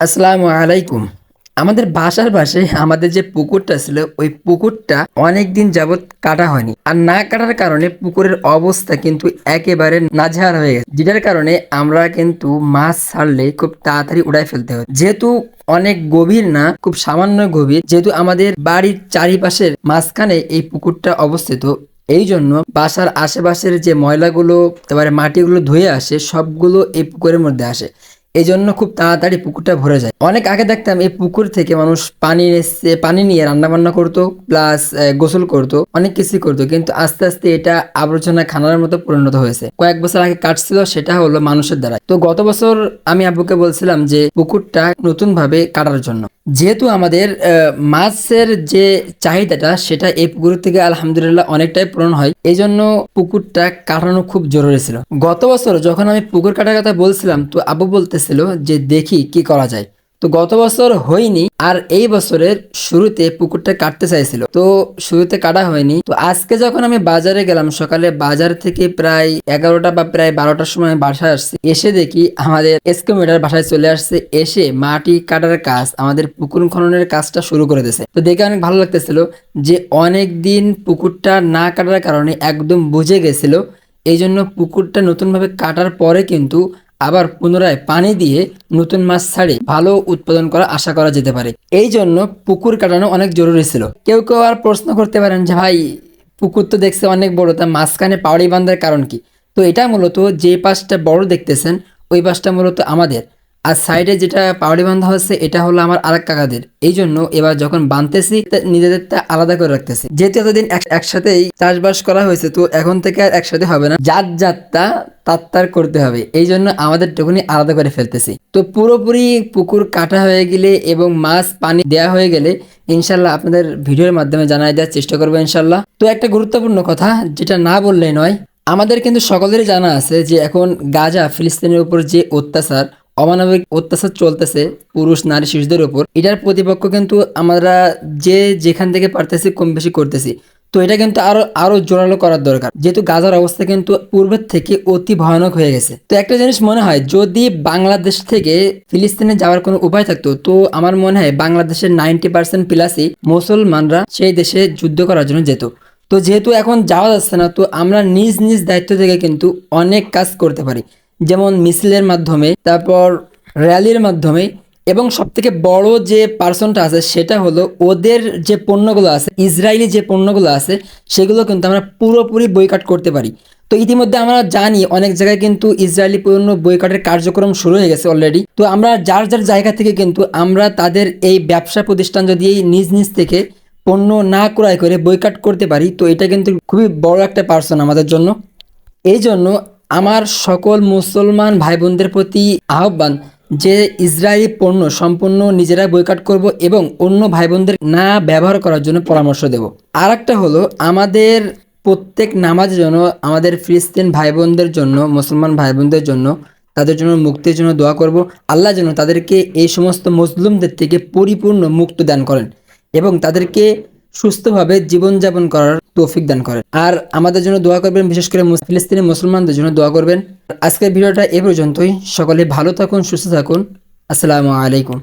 আসসালামু আলাইকুম। আমাদের বাসার পাশে আমাদের যে পুকুরটা ছিল, ওই পুকুরটা অনেক দিন যাবত কাটা হয়নি। আর না কাটার কারণে পুকুরের অবস্থা কিন্তু একেবারে নাজেহাল হয়ে গেছে। যেটার কারণে আমরা কিন্তু মাছ ছাড়লে খুব তাড়াতাড়ি উড়াই ফেলতে হয়। যেহেতু অনেক গভীর না, খুব সামান্য গভীর, যেহেতু আমাদের বাড়ির চারিপাশের মাঝখানে এই পুকুরটা অবস্থিত, এই জন্য বাসার আশেপাশের যে ময়লাগুলো তারপরে মাটিগুলো ধুয়ে আসে, সবগুলো এই পুকুরের মধ্যে আসে। এই জন্য খুব তাড়াতাড়ি পুকুরটা ভরে যায়। অনেক আগে দেখতাম এই পুকুর থেকে মানুষ পানি এসে, পানি নিয়ে রান্না বান্না করতো প্লাস গোসল করতো, অনেক কিছুই করতো, কিন্তু আস্তে আস্তে এটা আবর্জনা খানার মতো পরিণত হয়েছে। কয়েক বছর আগে কাটছিল, সেটা হলো মানুষের দ্বারা। তো গত বছর আমি আব্বুকে বলছিলাম যে পুকুরটা নতুন ভাবে কাটার জন্য। যেহেতু আমাদের মাছের যে চাহিদাটা, সেটা এই পুকুর থেকে আলহামদুলিল্লাহ অনেকটাই পূরণ হয়। এই জন্য পুকুরটা কাটানো খুব জরুরি ছিল। গত বছর যখন আমি পুকুর কাটার কথা বলছিলাম, তো আবু বলতেছিল যে, দেখি কি করা যায়। তো গত বছর হয়নি, আর এই বছরের শুরুতে পুকুরটা কাটতে চাইছিল। তো শুরুতে কাটা হয়নি। তো আজকে যখন আমি বাজারে গেলাম, সকালে বাজার থেকে প্রায় এগারোটা বা প্রায় বারোটার সময় বাসায় আসছি। এসে দেখি আমাদের এসকোমিটার বাসায় চলে আসছে। এসে মাটি কাটার কাজ, আমাদের পুকুর খননের কাজটা শুরু করে দিয়েছে। তো দেখে অনেক ভালো লাগতেছিল যে অনেক দিন পুকুরটা না কাটার কারণে একদম বুঝে গেছিল। এই জন্য পুকুরটা নতুনভাবে কাটার পরে কিন্তু আবার পুনরায় পানি দিয়ে নতুন মাছ ছাড়ে ভালো উৎপাদন করা আশা করা যেতে পারে। এই জন্য পুকুর কাটানো অনেক জরুরি ছিল। কেউ কেউ আর প্রশ্ন করতে পারেন যে, ভাই, পুকুর তো দেখছে অনেক বড়, তা মাঝখানে পাউড়ি বান্ধার কারণ কি? তো এটা মূলত যে পাশটা বড় দেখতেছেন, ওই পাশটা মূলত আমাদের। আর সাইডে যেটা পাউড়ি বাঁধা হচ্ছে এটা হলো আমার আরেক কাকাদের। এই জন্য এবার যখন বাঁধতেছি, তা নিজেদেরটা আলাদা করে রাখতেছি। যেহেতু এতদিন এক- একসাথেই চাষবাস করা হয়েছে, তো এখন থেকে আর একসাথে হবে না। যার যাত্রা তার তার করতে হবে। এই জন্য আমাদের টুকুনি আলাদা করে ফেলতেছি। তো পুরোপুরি পুকুর কাটা হয়ে গেলে এবং মাছ, পানি দেয়া হয়ে গেলে ইনশাল্লাহ আপনাদের ভিডিওর মাধ্যমে জানাই দেওয়ার চেষ্টা করব ইনশাল্লাহ। তো একটা গুরুত্বপূর্ণ কথা, যেটা না বললেই নয়, আমাদের কিন্তু সকলেরই জানা আছে যে এখন গাজা ফিলিস্তিনের উপর যে অত্যাচার অমানবিক অত্যাচার চলতেছে পুরুষ, নারী, শিশুদের উপর। এটার প্রতিপক্ষ কিন্তু আমরা যে যেখান থেকে পারতেছি, কম বেশি করতেছি। তো এটা কিন্তু আরও আরও জোরালো করার দরকার। যেহেতু গাজার অবস্থা কিন্তু পূর্বের থেকে অতি ভয়ানক হয়ে গেছে। তো একটা জিনিস মনে হয়, যদি বাংলাদেশ থেকে ফিলিস্তিনে যাওয়ার কোনো উপায় থাকতো, তো আমার মনে হয় বাংলাদেশের নাইনটি পার্সেন্ট প্লাসই মুসলমানরা সেই দেশে যুদ্ধ করার জন্য যেত। তো যেহেতু এখন যাওয়া যাচ্ছে না, তো আমরা নিজ নিজ দায়িত্ব থেকে কিন্তু অনেক কাজ করতে পারি। যেমন মিছিলের মাধ্যমে, তারপর র্যালির মাধ্যমে, এবং সবথেকে বড় যে পার্সনটা আছে সেটা হলো ওদের যে পণ্যগুলো আছে, ইসরায়েলি যে পণ্যগুলো আছে, সেগুলো কিন্তু আমরা পুরোপুরি বইকাট করতে পারি। তো ইতিমধ্যে আমরা জানি অনেক জায়গায় কিন্তু ইসরায়েলি পণ্য বইকাটের কার্যক্রম শুরু হয়ে গেছে অলরেডি তো আমরা যার যার জায়গা থেকে কিন্তু আমরা তাদের এই ব্যবসা প্রতিষ্ঠান যদি নিজ নিজ থেকে পণ্য না ক্রয় করে বইকাট করতে পারি, তো এটা কিন্তু খুবই বড় একটা পার্সন আমাদের জন্য। এই জন্য আমার সকল মুসলমান ভাই বোনদের প্রতি আহ্বান যে ইসরায়েলি পণ্য সম্পূর্ণ নিজেরা বয়কাট করব এবং অন্য ভাই বোনদের না ব্যবহার করার জন্য পরামর্শ দেব। আর একটা হলো, আমাদের প্রত্যেক নামাজের জন্য, আমাদের ফিলিস্তিন ভাই বোনদের জন্য, মুসলমান ভাই বোনদের জন্য, তাদের জন্য মুক্তির জন্য দোয়া করব। আল্লাহ যেন তাদেরকে এই সমস্ত মুসলিমদের থেকে পরিপূর্ণ মুক্ত দান করেন এবং তাদেরকে সুস্থভাবে জীবনযাপন করার তৌফিক দান করেন। আর আমাদের জন্য দোয়া করবেন, বিশেষ করে ফিলিস্তিনি মুসলমানদের জন্য দোয়া করবেন। আজকের ভিডিওটা এ পর্যন্তই। সকলে ভালো থাকুন, সুস্থ থাকুন। আসসালামু আলাইকুম।